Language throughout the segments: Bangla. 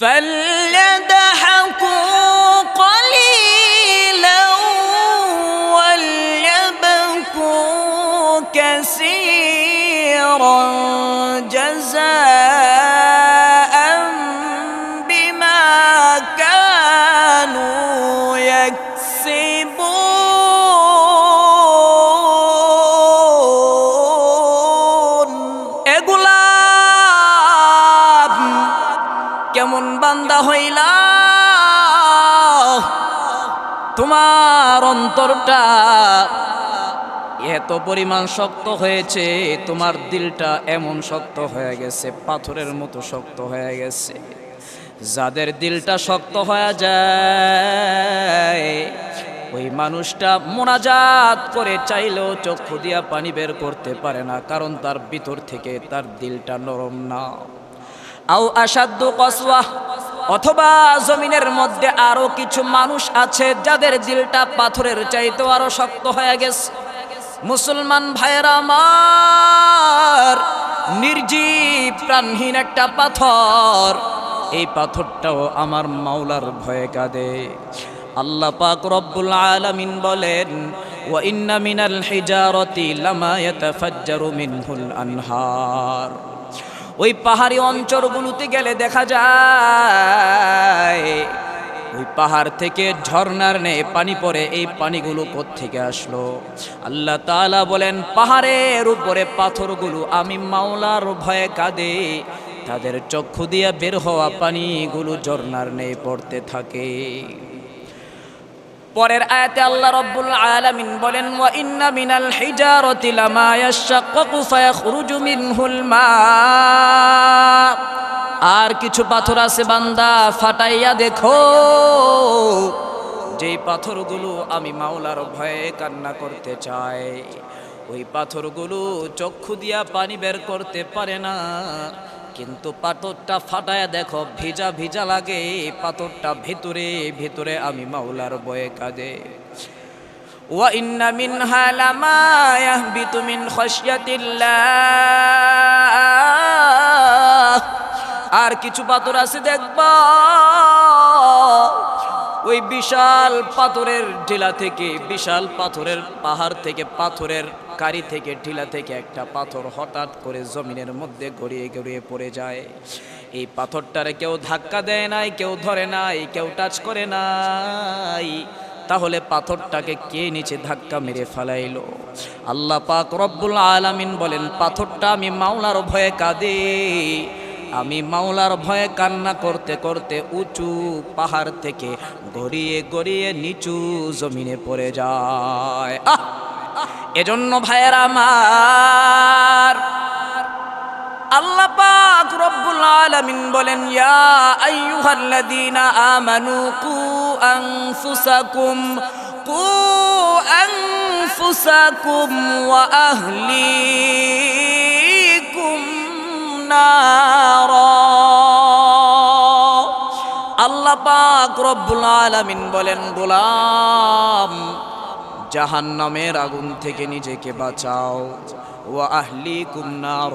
فليضحكوا অন্তরটা এত পরিমাণ শক্ত হয়েছে, তোমার দিলটা এমন শক্ত হয়ে গেছে, পাথরের মতো শক্ত হয়ে গেছে। যাদের দিলটা শক্ত হয়ে যায়, ওই মানুষটা মোনাজাত করে চাইলেও চক্ষু দিয়া পানি বের করতে পারে না, কারণ তার ভিতর থেকে তার দিলটা নরম না। আও আসাদ্দু কসওয়া অথবা জমিনের মধ্যে আরও কিছু মানুষ আছে যাদের দিলটা পাথরের চাইতেও আরও শক্ত হয়ে গেছে। মুসলমান ভাইয়েরা আমার, নির্জীব প্রাণহীন একটা পাথর। এই পাথরটাও আমার মাওলার ভয়ে কাঁদে। আল্লাহ পাক রব্বুল আলামিন বলেন ইন্না মিনাল হিজারতি লামা ইয়াতাফাজ্জারু মিনহুল আনহার। ওই পাহাড়ি অঞ্চলগুলোতে গেলে দেখা যায়, ওই পাহাড় থেকে ঝর্ণার নেই পানি পড়ে, এই পানিগুলো থেকে আসলো? আল্লাহ তাআলা বলেন, পাহাড়ের উপরে পাথরগুলো আমি মাওলার ভয়ে কাঁদে। তাদের চক্ষু দিয়ে বের হওয়া পানিগুলো ঝর্ণার নেই পড়তে থাকে। পরের আয়াতে আল্লাহ রব্বুল আলামিন বলেন, ওয়া ইন্না মিনাল হিজারতি লামা ইয়াশাক্কাকু ফায়াখরুজু মিনহুল মা আর কিছু পাথর আছে বান্দা, ফাটাইয়া দেখো। যেই পাথরগুলো আমি মাওলার ভয়ে কান্না করতে চাই, ওই পাথরগুলো চক্ষু দিয়া পানি বের করতে পারে না। কিন্তু পাথরটা ফাটায় দেখো ভিজা ভিজা লাগে পাথরটা ভিতরে ভিতরে আমি মাওলার বয়ে কাঁদে وإن منها لما يهبط من خشية الله আর কিছু পাথর আছে দেখবা ওই বিশাল পাথরের ঢিলা থেকে, বিশাল পাথরের পাহাড় থেকে, পাথরের কারি থেকে, ঢিলা থেকে একটা পাথর হঠাৎ করে জমিনের মধ্যে গড়িয়ে গড়িয়ে পড়ে যায়। এই পাথরটারে কেউ ধাক্কা দেয় নাই, কেউ ধরে নাই, কেউ টাচ করে নাই। তাহলে পাথরটাকে কে নিচে ধাক্কা মেরে ফেলাইলো? আল্লাহ পাক রব্বুল আলামিন বলেন, পাথরটা আমি মাওলার ভয়ে কাঁদে। আমি মাওলার ভয়ে কান্না করতে করতে উঁচু পাহাড় থেকে গড়িয়ে গড়িয়ে নিচু জমিনে পড়ে যায় আহ! এজন্য ভাইয়ের আমার আল্লাহ পাক রব্বুল আলামিন বলেন, ইয়া আইয়ুহাল্লাযীনা আমানু কু আনফুসাকুম কু আনফুসাকুম ওয়া আহলিকুম নারা। আল্লাহ পাক রব্বুল আলামিন বলেন, গোলাম, জাহান্নামের আগুন থেকে নিজেকে বাঁচাও। ও আহলি কুন্নার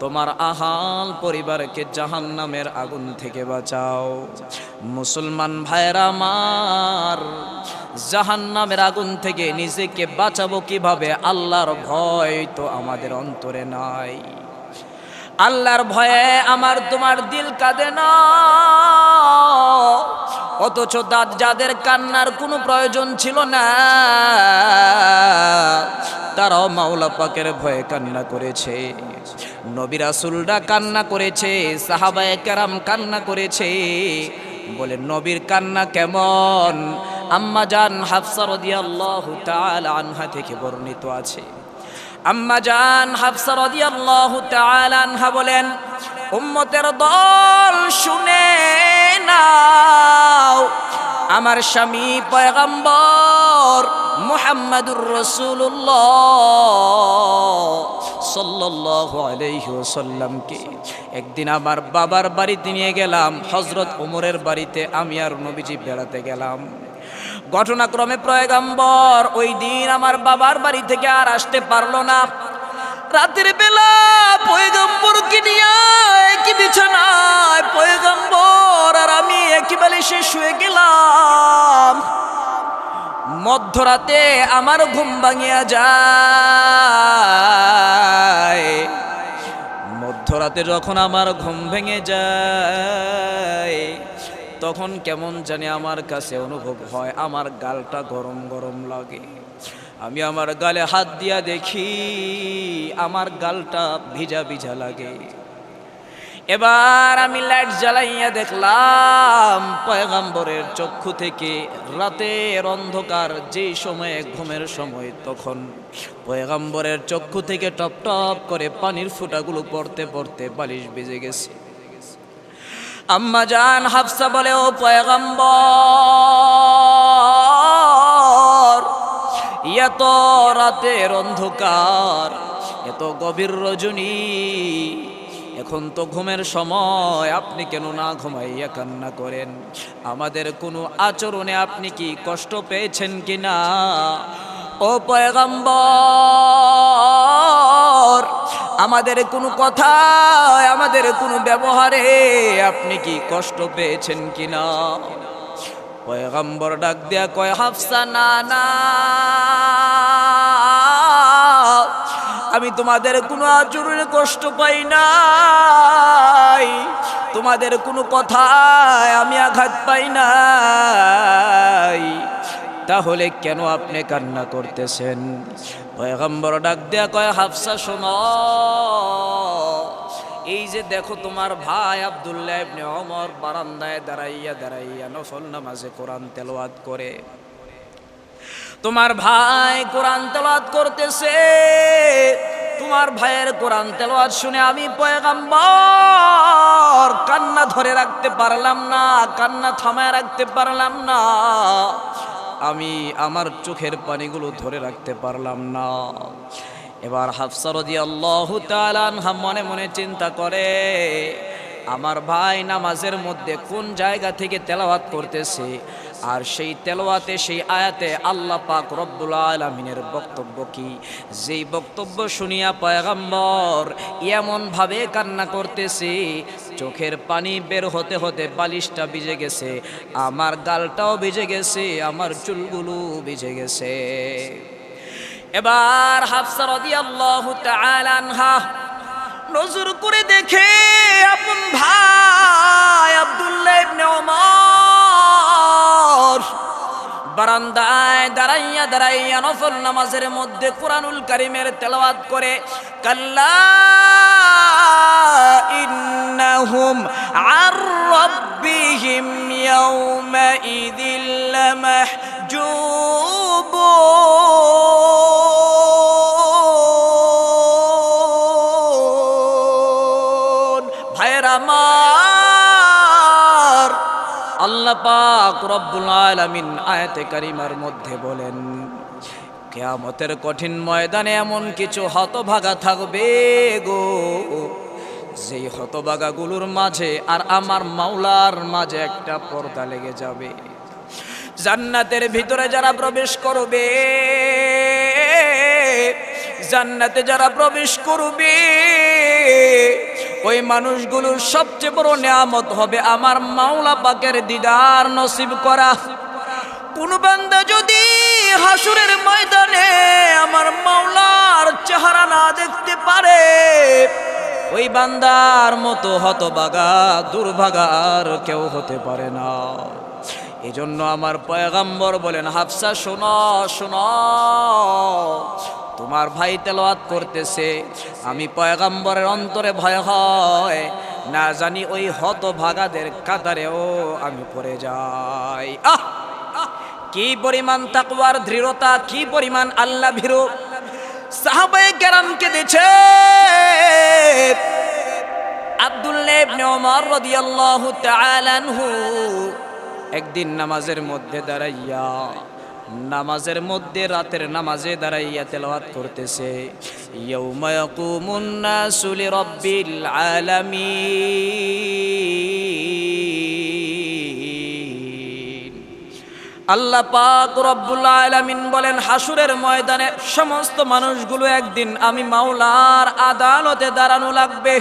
তোমার আহাল পরিবারকে জাহান্নামের আগুন থেকে বাঁচাও। মুসলমান ভাইরা আমার, জাহান্নামের আগুন থেকে নিজেকে বাঁচাবো কীভাবে? আল্লাহর ভয় তো আমাদের অন্তরে নাই। আল্লাহর ভয়ে আমার তোমার দিল কাঁদে না। অথচ দাঁত যাদের কান্নার কোনো প্রয়োজন ছিল না, তারাও মাওলা পাকের ভয়ে কান্না করেছে। নবী রাসুলরা কান্না করেছে, সাহাবায় কেরাম কান্না করেছে। বলে, নবীর কান্না কেমন? আম্মা জান হাফসা রাদিয়াল্লাহু তাআলা আনহা থেকে বর্ণিত আছে। আম্মা জান হাফসা রাদিয়াল্লাহু তাআলা আনহা বলেন, উম্মতের দল শুনে নাও। আমার স্বামী পয়গম্বর মুহাম্মাদুর রাসূলুল্লাহ সাল্লাল্লাহু আলাইহি ওয়াসাল্লামকে। একদিন আমার বাবার বাড়িতে নিয়ে গেলাম, হযরত ওমরের বাড়িতে আমি আর নবীজি বেড়াতে গেলাম। ঘটনাক্রমে প্রয়গম্বর ওই দিন আমার বাবার বাড়ি থেকে আর আসতে পারল না। রাতের বেলা পয়গম্বরকে নিয়ে কি বিছানায় পয়গম্বর এসে শুয়ে গেলাম। মধ্যরাতে আমার ঘুম ভাঙিয়া যায়। মধ্যরাতে যখন আমার ঘুম ভেঙে যায় তখন কেমন জানি আমার কাছে অনুভব হয়, আমার গালটা গরম গরম লাগে। আমি আমার গালে হাত দিয়া দেখি, আমার গালটা ভিজা ভিজা লাগে। এবার আমি লাইট জ্বালাইয়া দেখলাম, পয়গাম্বরের চক্ষু থেকে রাতের অন্ধকার যেই সময়ে ঘুমের সময়, তখন পয়গাম্বরের চক্ষু থেকে টপ টপ করে পানির ফুটাগুলো পড়তে পড়তে বালিশ বেজে গেছে। আম্মা জান হাফসা বলে, ও পয়গাম্বর, এত রাতের অন্ধকার, এত গভীর রজনী, এখন তো ঘুমের সময়, আপনি কেন না ঘুমাইয়া কান্না করেন? আমাদের কোনো আচরণে আপনি কি কষ্ট পেয়েছেন কি না ও পয়গাম্বর আমাদের কোনো কথায় আমাদের কোনো ব্যবহারে আপনি কি কষ্ট পেয়েছেন কি না পয়গাম্বর ডাক দেয়া কয়, হাফসা, না না। আমি তোমাদের কোনো আচরণে কষ্ট পাই নাই। তোমাদের কোনো কথায় আমি আঘাত পাই নাই। তাহলে কেন আপনি কান্না করতেছেন? পয়গম্বর ডাক দেয়া কয়, হাফসা, শোনো। এই যে দেখো তোমার ভাই আবদুল্লাহ ইবনে ওমর বারান্দায় দাঁড়াইয়া দাঁড়াইয়া নফল নামাজে কোরআন তেলাওয়াত করে। তোমার ভাই কোরআন তেলাওয়াত করতেছে। তোমার ভাইয়ের কোরআন তেলাওয়াত শুনে আমি পয়গাম্বর কান্না ধরে রাখতে পারলাম না, কান্না থামায় রাখতে পারলাম না। আমি আমার চোখের পানিগুলো ধরে রাখতে পারলাম না। এবার হাফসারদি আল্লাহ তালানহা মনে মনে চিন্তা করে, আমার ভাই নামাজের মধ্যে কোন জায়গা থেকে তেলাওয়াত করতেছে? আর সেই তেলোয়াতে সেই আয়াতে আল্লাহ পাক রব্বুল আলমিনের বক্তব্য কি? যেই বক্তব্য শুনিয়া পয়গাম্বর এমনভাবে কান্না করতেছি, চোখের পানি বের হতে হতে বালিশটা ভিজে গেছে, আমার গালটাও ভিজে গেছে, আমার চুলগুলো ভিজে গেছে। এবার হাফসা রাদিয়াল্লাহু তাআলা আনহা নজর করে দেখে, আপন ভাই আব্দুল্লাহ ইবনে ওমর বারান্দায় দাঁড়াইয়া দাঁড়াইয়া নফল নামাজের মধ্যে কোরআনুল কারিমের তেলাওয়াত করে, কাল্লা ইন্নাহুম আর রব্বিহিম ইয়াউমাইযিল লামাহজুবুন। আল্লাহ পাক রব্বুল আলামিন আয়াতে কারিমার মধ্যে বলেন, কেয়ামতের কঠিন ময়দানে এমন কিছু হতভাগা থাকবে গো। যেই হতভাগাগুলোর মাঝে আর আমার মাওলার মাঝে একটা পর্দা লেগে যাবে। জান্নাতের ভিতরে যারা প্রবেশ করবে, জান্নাতে যারা প্রবেশ করবে ওই মানুষগুলোর সবচেয়ে বড় নিয়ামত হবে আমার মাওলা পাকের দিদার নসিব করা। কোন বান্দা যদি হাসুরের ময়দানে আমার মাওলার চেহারা না দেখতে পারে, ওই বান্দার মতো হতবাগা দুর্ভাগা আর কেউ হতে পারে না। এজন্য আমার পয়গাম্বর বলেন, হাফসা শোনো শোনো। তোমার ভাই তেলাওয়াত করতেছে। আমি পয়গাম্বরের অন্তরে ভয় হয়। না জানি ওই হতভাগাদের কাতারেও আমি পড়ে যাই। আহ কি পরিমাণ তাকওয়ার দৃঢ়তা, কি পরিমাণ আল্লাহ ভীরু। সাহাবায়ে কেরামকে দিছে একদিন নামাজের মধ্যে দাঁড়াইয়া নামাজের মধ্যে রাতের নামাজে দাঁড়াইয়া তেলাওয়াত করতেছে। ইয়াউমা ইয়াকুমুন নাসু আল্লাহ পাক রব্বুল আলামিন বলেন হাসুরের ময়দানে সমস্ত মানুষগুলো একদিন আমি মাওলার আদালতে দাঁড়ানো লাগবে।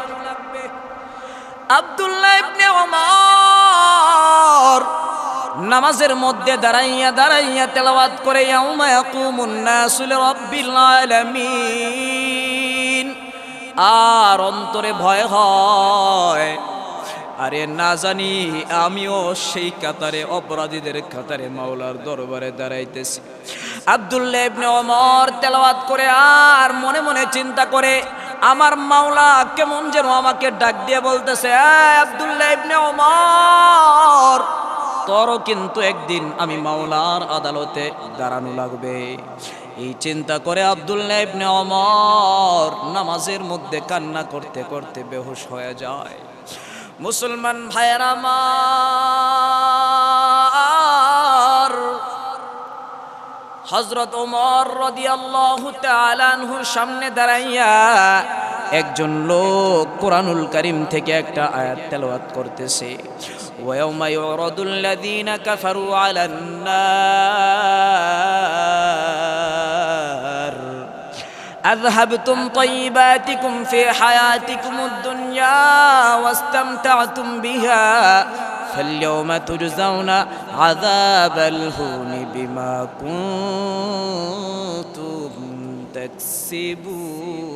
আব্দুল্লাহ ইবনে ওমর নামাজের মধ্যে দাঁড়াইয়া দাঁড়াইয়া তেলাওয়াত করে আর অন্তরে ভয় হয়। আরে না জানি, আমিও সেই কাতারে, অপরাধীদের কাতারে মাওলার দরবারে দাঁড়াইতেছি। আব্দুল্লাহ ইবনে ওমর তেলাওয়াত করে আর মনে মনে চিন্তা করে, আমার মাওলা কেমন যেন আমাকে ডাক দিয়ে বলতেছে "এই আব্দুল্লাহ ইবনে ওমর তোরও কিন্তু একদিন আমি মাওলার আদালতে দাঁড়ানো লাগবে। এই চিন্তা করে আব্দুল্লাহ ওমর নামাজের মধ্যে কান্না করতে করতে বেহুশ হয়ে যায়। মুসলমান ভাইয়ের আমার হজরত ওমর রদিয়াল্লাহু তাআলাহুর সামনে দাঁড়াইয়া একজন লোক কোরআনুল করিম থেকে একটা আয়াত তেলাওয়াত করতেছে ওয়াউমা ইউরাদুল লাযীনা কাফারু আলান নার أذهبتم طيباتكم في حياتكم الدنيا واستمتعتم بها فاليوم تجزون عذاب الهون بما كنتم تكسبون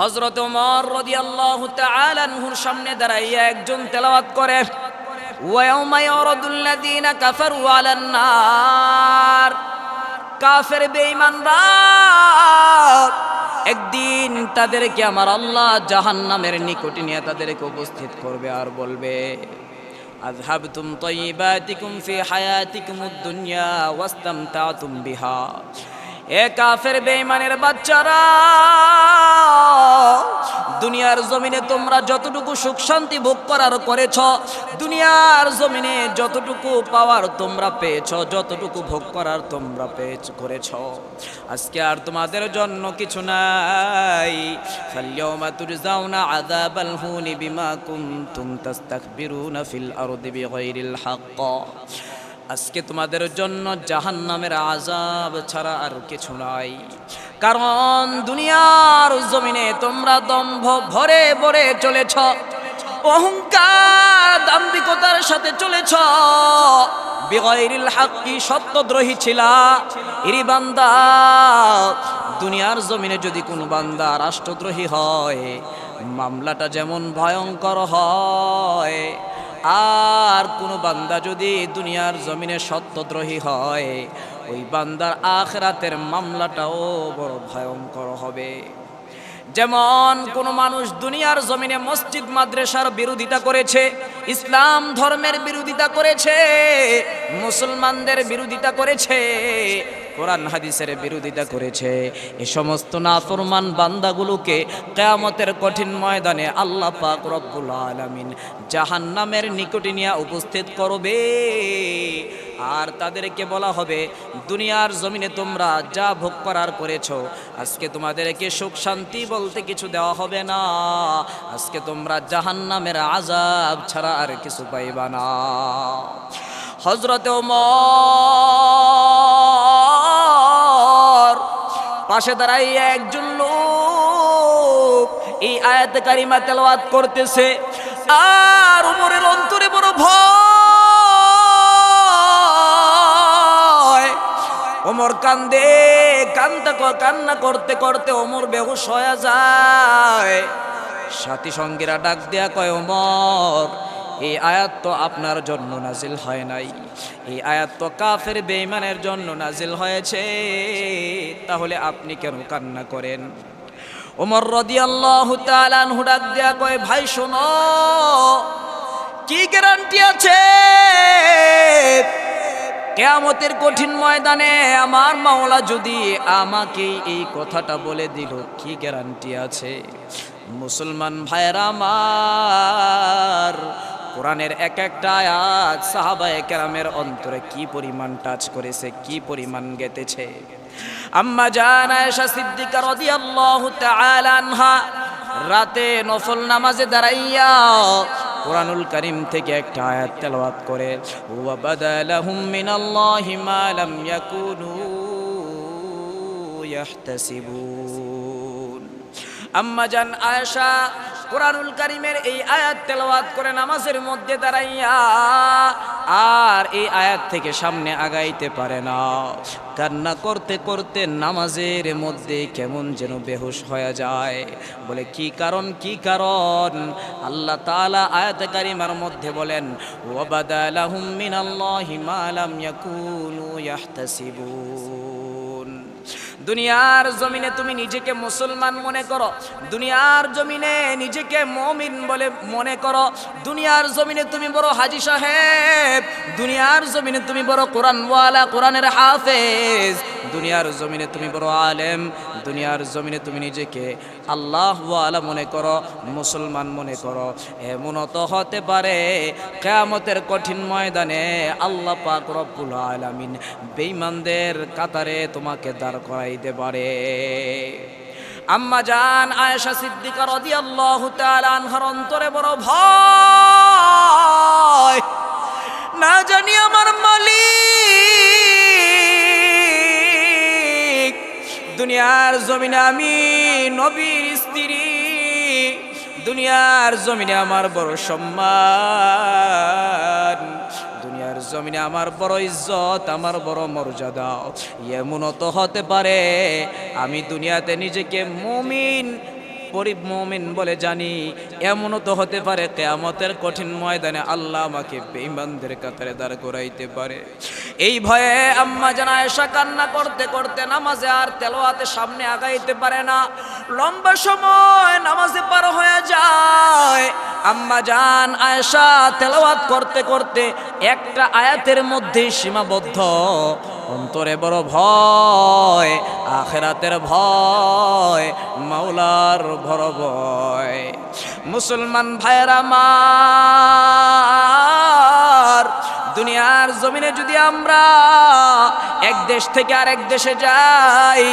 হজরত উমর রাদিয়াল্লাহু তাআলা আনহুর সামনে দাঁড়াইয়া একজন তেলাওয়াত করে ওয়াউমা ইয়ারাদুল্লাযীনা কাফারু আলান নার। কাফের বেঈমানরা, একদিন তাদেরকে আমার আল্লাহ জাহান্নামের নিকটে নিয়ে তাদেরকে উপস্থিত করবে আর বলবে, আযহাবতুম তাইয়্যিবাতিকুম ফি হায়াতিকুমুদ দুনিয়া ওয়াস্তামতাতুম বিহা। এ কাফের বেঈমানের বাচ্চারা, দুনিয়ার জমিনে তোমরা যতটুকু সুখ শান্তি ভোগ করার করেছ, দুনিয়ার জমিনে যতটুকু পাওয়ার তোমরা পেয়েছ, যতটুকু ভোগ করার তোমরা পেয়েছ, করেছ। আজকে আর তোমাদের জন্য কিছু নাই। ফাল্যাউমা তুরজাউনা আযাবাল হুনি বিমা কুনতুম তাস্তাকবিরুনা ফিল আরদি বিগাইরিল হক আজকে তোমাদের জন্য জাহান্নামের আজাব ছাড়া আর কিছু নাই। কারণ দুনিয়ার জমিনে তোমরা দম্ভ ভরে ভরে চলেছ, অহংকার দাম্ভিকতার সাথে চলেছ। বিগয়রিল হাক্কি সত্যদ্রোহী ছিলা, ইরি বান্দা। দুনিয়ার জমিনে যদি কোনো বান্দা রাষ্ট্রদ্রোহী হয়, মামলাটা যেমন ভয়ঙ্কর হয় আর কোনো বান্দা যদি দুনিয়ার জমিনে সত্যদ্রোহী হয়, ওই বান্দার আখরাতের মামলাটাও বড় ভয়ঙ্কর হবে। যেমন কোন মানুষ দুনিয়ার জমিনে মসজিদ মাদ্রাসার বিরোধিতা করেছে, ইসলাম ধর্মের বিরোধিতা করেছে, মুসলমানদের বিরোধিতা করেছে কোরআন হাদিসের বিরোধিতা করেছে। এ সমস্ত নাফরমান বান্দাগুলোকে কেয়ামতের কঠিন ময়দানে আল্লাহ পাক রব্বুল আলামিন জাহান্নামের নিকটে নিয়ে উপস্থিত করবে। আর তাদেরকে বলা হবে, দুনিয়ার জমিনে তোমরা যা ভোগ করার করেছ, আজকে তোমাদেরকে সুখ শান্তি বলতে কিছু দেওয়া হবে না। আজকে তোমরা জাহান্নামের আজাব ছাড়া আর কিছু পাইবা না। হজরতে ওমর পাশে দাঁড়াইয়া একজন লোক এই আয়াত কারিমা তেলাওয়াত করতেছে। আর উমরের অন্তরে বড় ভয়। ওমর কান্দে, কান্দা কান্না করতে করতে ওমর বেহুশ হয়ে যায়। সাথী সঙ্গীরা ডাক দেয়া কয় ওমর এই আয়াত তো আপনার জন্য নাজিল হয় নাই। এই আয়াত তো কাফের বেইমানের জন্য নাজিল হয়েছে। তাহলে আপনি কেন কান্না করেন? ওমর রাদিয়াল্লাহু তাআলা আনহু ডাক দেয়া কয়, ভাই, শোনো, কি গ্যারান্টি আছে? কেয়ামতের কঠিন ময়দানে আমার মাওলা যদি আমাকে এই কথাটা বলে দিল, কি গ্যারান্টি আছে? মুসলমান ভাইয়েরা আমার কোরআনের এক একটা আয়াত সাহাবায়ে কেরামের অন্তরে কি পরিমাণ টাচ করেছে, কি পরিমাণ গেতেছে আম্মা জান আয়েশা সিদ্দিকা রাদিয়াল্লাহু তাআলা আনহা, রাতে নফল নামাজে দাঁড়াইয়া কোরআনুল করিম থেকে একটা আয়াত তেলাওয়াত করে, ওয়া বাদালাহুম মিনাল্লাহি মা লাম ইয়াকুনু ইয়াহতাসিবুন। আম্মা জান আয়েশা কোরআনুল কারিমের এই আয়াত তেলাওয়াত করে নামাজের মধ্যে দাঁড়াইয়া আর এই আয়াত থেকে সামনে আগাইতে পারে না। কান্না করতে করতে নামাজের মধ্যে কেমন যেন বেহুশ হয়ে যায়। বলে, কি কারণ কি কারণ? আল্লাহ তাআলা আয়াত কারিমার মধ্যে বলেন ওয়াবাদালাহুম মিনাল্লাহি মা লাম ইয়াকুনু ইয়াহতাসিবুন। দুনিয়ার জমিনে তুমি নিজেকে মুসলমান মনে করো। দুনিয়ার জমিনে নিজেকে মমিন বলে মনে করো। দুনিয়ার জমিনে তুমি বড় হাজি সাহেব। দুনিয়ার জমিনে তুমি বড় কোরআনওয়ালা, কোরআনের হাফেজ। দুনিয়ার জমিনে তুমি বড় আলেম। দুনিয়ার জমিনে তুমি নিজেকে আল্লাহ আল্লাহওয়ালা মনে করো, মুসলমান মনে করো। এমন তো হতে পারে, কেয়ামতের কঠিন ময়দানে আল্লাহ পাক রব্বুল আলামিন বেঈমানদের কাতারে তোমাকে দাঁড় করাইতে পারে। আম্মা জান আয়েশা সিদ্দিকা রাদিয়াল্লাহু তাআলা আনহার অন্তরে বড় ভয়। না জানি আমার মালিক দুনিয়ার জমিনে আমি নবীর স্ত্রী। দুনিয়ার জমিনে আমার বড় সম্মান। দুনিয়ার জমিনে আমার বড় ইজ্জত, আমার বড় মর্যাদা। এমন তো হতে পারে, আমি দুনিয়াতে নিজেকে মুমিন পরিব মমিন বলে জানি, এমনও তো হতে পারে কেয়ামতের কঠিন ময়দানে আল্লাহ আমাকে বেঈমানদের কাতারে দাঁড় করাইতে পারে। এই ভয়ে আম্মা জানা এসা কান্না করতে করতে নামাজে আর তেলোয়াতে সামনে আগাইতে পারে না। লম্বা সময় নামাজে পার হয়ে যায়। আম্মা জান আয়েশা তেলাওয়াত করতে করতে একটা আয়াতের মধ্যে সীমাবদ্ধ। অন্তরে বড় ভয়, আখেরাতের ভয়, মাওলার বড় ভয়। মুসলমান ভাইয়েরা আমার, দুনিয়ার জমিনে যদি আমরা এক দেশ থেকে আরেক দেশে যাই,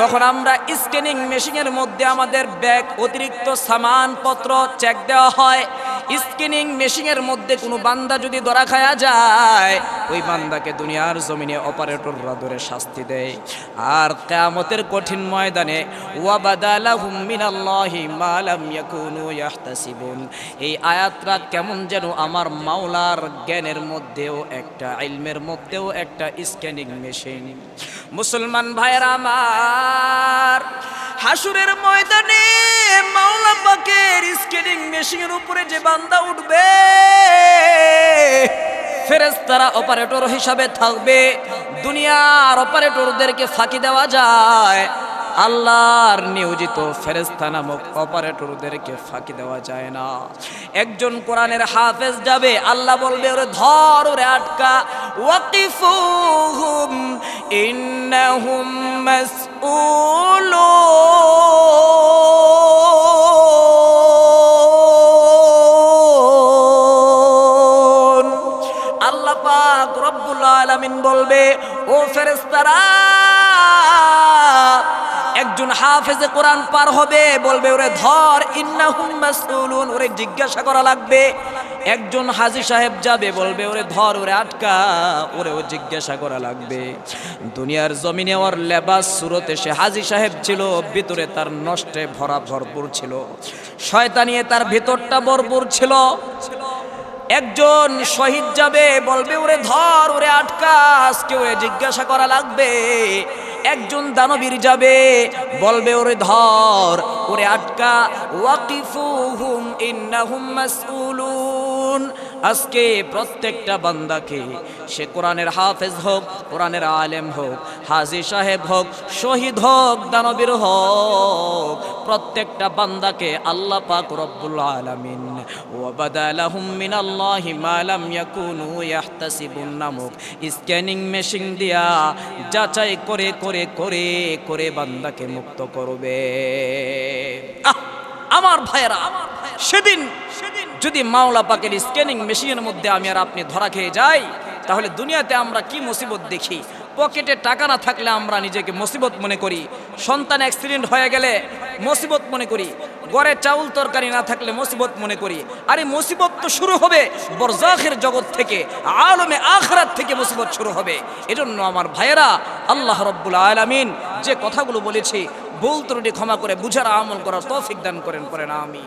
তখন আমরা স্ক্যানিং মেশিনের মধ্যে আমাদের ব্যাগ, অতিরিক্ত সামানপত্র চেক দেওয়া হয়। স্ক্যানিং মেশিনের মধ্যে কোনো বান্দা যদি ধরা খায়া যায়, ওই বান্দাকে দুনিয়ার জমিনে অপারেটররা ধরে শাস্তি দেয়। আর কেয়ামতের কঠিন ময়দানে ওয়াবাদালাহুম মিনাল্লাহি মা লাম ইয়াকুনু ইয়াহতাসিবুন। এই আয়াতটা কেমন যেন আমার মাওলার জ্ঞানের মধ্যেও একটা, ইলমের মধ্যেও একটা স্ক্যানিং মেশিন মুসলমান ভাইয়েরা আমার, হাসুরের ময়দানে মাওলা পাকের স্ক্যানিং মেশিনের উপরে যে বান্দা উঠবে ফেরেস্তারা অপারেটর হিসাবে থাকবে। দুনিয়ার অপারেটরদেরকে ফাঁকি দেওয়া যায়। আল্লাহর নিয়োজিত ফেরেস্তা নামক অপারেটরদেরকে ফাঁকি দেওয়া যায় না। একজন কোরআনের হাফেজ যাবে, আল্লাহ বলবে, ওরে ধর, ওরে আটকা। ওয়াকিফুহুম, ইন্নাহুম মাসউলুন। হাফেজে কোরআন পার হবে, বলবে, ওরে ধর মাসউলুন। ওরে জিজ্ঞাসা করা লাগবে। একজন হাজি সাহেব যাবে, বলবে, ওরে ধর, ওরে আটকা। ওরে ও জিজ্ঞাসা করা লাগবে। দুনিয়ার জমিনে ওর লেবাস সুরতে সে হাজি সাহেব ছিল, ভিতরে তার নষ্টে ভরা ভরপুর ছিল। শয়তানিয়ে তার ভিতরটা ভরপুর ছিল। একজন শহীদ যাবে, বলবে, ওরে ধর, ওরে আটকা। আজকে ওরে জিজ্ঞাসা করা লাগবে। একজন দানবীর যাবে বলবে ওরে ধর ওরে আটকা। ওয়াকিফুহুম ইন্নাহুম মাসউলুন। আজকে প্রত্যেকটা বান্দাকে সে কোরআনের হাফেজ হোক, কোরআনের আলেম হোক, হাজি সাহেব হোক, শহীদ হোক, দানবীর হোক, প্রত্যেকটা বান্দাকে আল্লাহ পাক রব্বুল আলামিন ওয়াবাদালাহুম মিনাল্লাহি মা লাম ইয়াকুনু ইয়াহতাসিবুন নামক স্ক্যানিং মেশিন দিয়া যাচাই করে করে করে করে বান্দাকে মুক্ত করবে। আমার ভাইয়েরা, সেদিন যদি মাওলা পাকের স্ক্যানিং মেশিনের মধ্যে আমি আর আপনি ধরা খেয়ে যাই, তাহলে দুনিয়াতে আমরা কি মুসিবত দেখি? পকেটে টাকা না থাকলে আমরা নিজেকে মুসিবত মনে করি। সন্তান অ্যাক্সিডেন্ট হয়ে গেলে মুসিবত মনে করি। গড়ে চাউল তরকারি না থাকলে মুসিবত মনে করি। আরে মুসিবত তো শুরু হবে বরজাখের জগৎ থেকে, আলমে আখরাত থেকে মুসিবত শুরু হবে। এজন্য আমার ভাইয়েরা, আল্লাহ রব্বুল আলামিন যে কথাগুলো বলেছি, ভুল ত্রুটি ক্ষমা করে বুঝার আমল করার তৌফিক দান করেন করেন আমি